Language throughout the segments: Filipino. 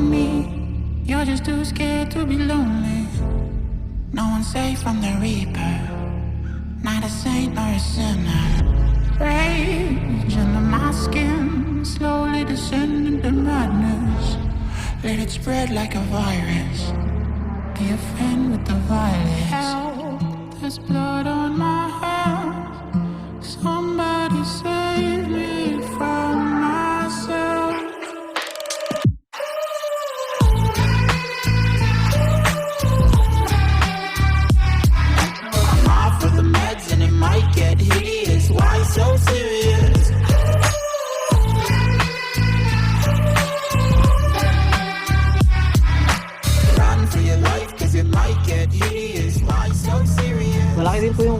you're just too scared to be lonely. No one's safe from the reaper. Not a saint nor a sinner. Rage under my skin, slowly descending to madness. Let it spread like a virus. Be a friend with the violence.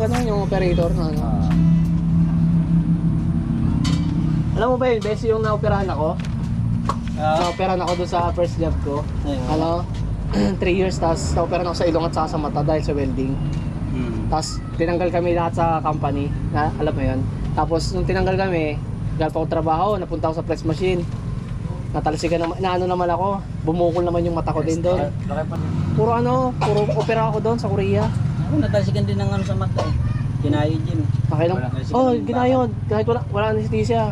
Yung ano, yung operator na ano. Alam mo ba yun, Bes, yung naoperahan ako? Naoperahan ako doon sa first job ko. Ano? 3 years, tapos naoperahan ako sa ilong at saka sa mata dahil sa welding. Tapos tinanggal kami lahat sa company, na, alam mo yun. Tapos nung tinanggal kami, galing pa ako trabaho, napunta ako sa flex machine. Natalsikan naman, na ano naman ako, bumukol naman yung mata ko din doon. Puro ano, puro opera ako doon sa Korea. Ako natalsikan din ng ano sa mata eh. Kinayo din. Okay lang. Wala Oh, ginayod. Kahit wala, wala anesthesia.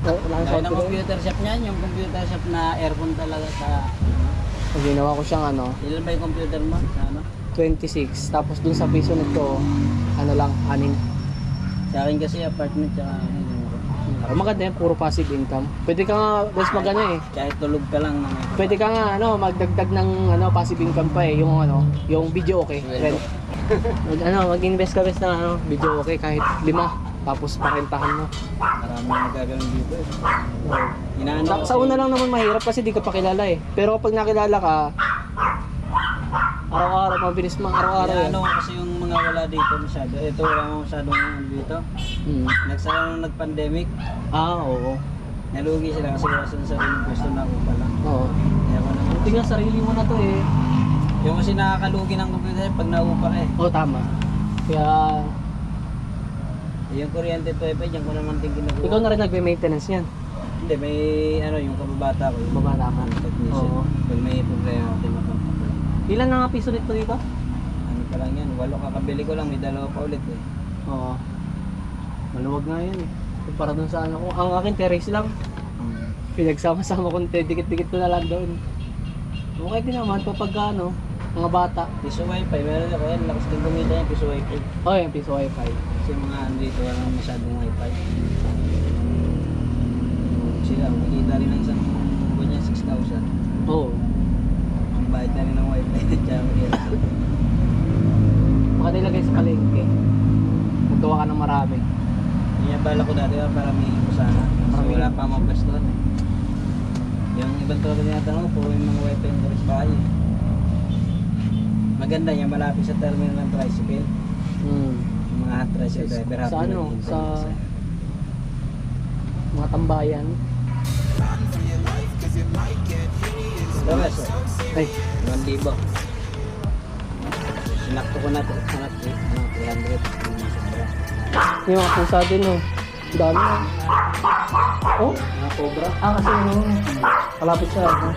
Wala, wala Kaya sound ng ko. computer shop niyan, yung computer shop na aircon talaga sa... Pag ginawa ko siyang ano, Ilan ba yung computer mo? Sa ano? 26. Tapos dun sa piso nito, ano lang, anim. Sa akin kasi apartment tsaka ano, Oh, maganda yan, puro passive income. Pwede ka nga, guys, mag ano eh. kahit tulog ka lang naman. Pwede ka nga, ano, magdagdag ng ano, passive income pa eh. Yung ano, yung video okay. Rent. Mag, ano, mag-invest ka bes na ano, video okay kahit lima. Tapos parentahan mo. Marami na nagagaling dito eh. Inaano Sa, sa una lang naman mahirap kasi di ka pa kilala eh. Pero kapag nakilala ka, araw-araw, mabilis mang araw-araw eh. Inaano ko kasi yung mga wala dito masyado. Ito wala mo masyadong ano dito. Hmm. Nagsara nung nag-pandemic, Ah, oo. nalugi sila kasi wala sila sarili gusto na ako pala. Oo. Kaya ako naman. Buti nga sarili mo na to eh. Yung kasi nakakalugi ng computer pag naupa eh. Oo, tama. Kaya, Yung kuryente to eh, dyan ko naman din ginagawa. ikaw na rin nagbe-maintenance niyan. Hindi, may ano yung kababata ko. Yung Babata ka. technician. Oo. Pag may problema, ko. Ilan na nga piso nito dito? Ano pa lang yan, walo kakabili ko lang, may dalawa pa ulit eh. Oo. Maluwag nga yan eh. Para dun sa ano ko. Ang akin terrace lang. Pinagsama-sama ko, dikit-dikit ko na lang doon. Okay din naman kapag ano, mga bata. Piso wifi, meron ako yan, lakas din kumita yan, piso wifi. Oh, yung piso wifi. Kasi mga ano dito, walang masyadong wifi. Sila, makikita rin ng isang buwan niya, 6,000. Oo. Ang bayad na rin ng wifi, tsaka mahirap. Baka nilagay sa palengke. Maggawa ka ng marami. Yung bala ko dati ah, para may ko sana. Kasi wala pa mga pwestuhan eh. Yung ibang tulad na tinatanong ko, puro yung mga wifi yung turis bahay eh. Maganda yan, malapit sa terminal ng tricycle. Hmm. Yung mga tricycle driver Sa ano? Sa- sa- Mga tambayan. Oh. Ay, 1,000. Sinakto ko na ito. Ano, three- ano, 300. Yung mga pusa din oh. Dami oh. Oh? Mga cobra. Ah, kasi ano, malapit sa ano.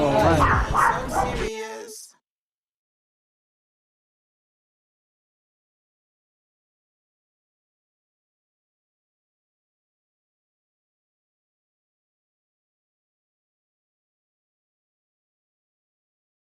Oh, man.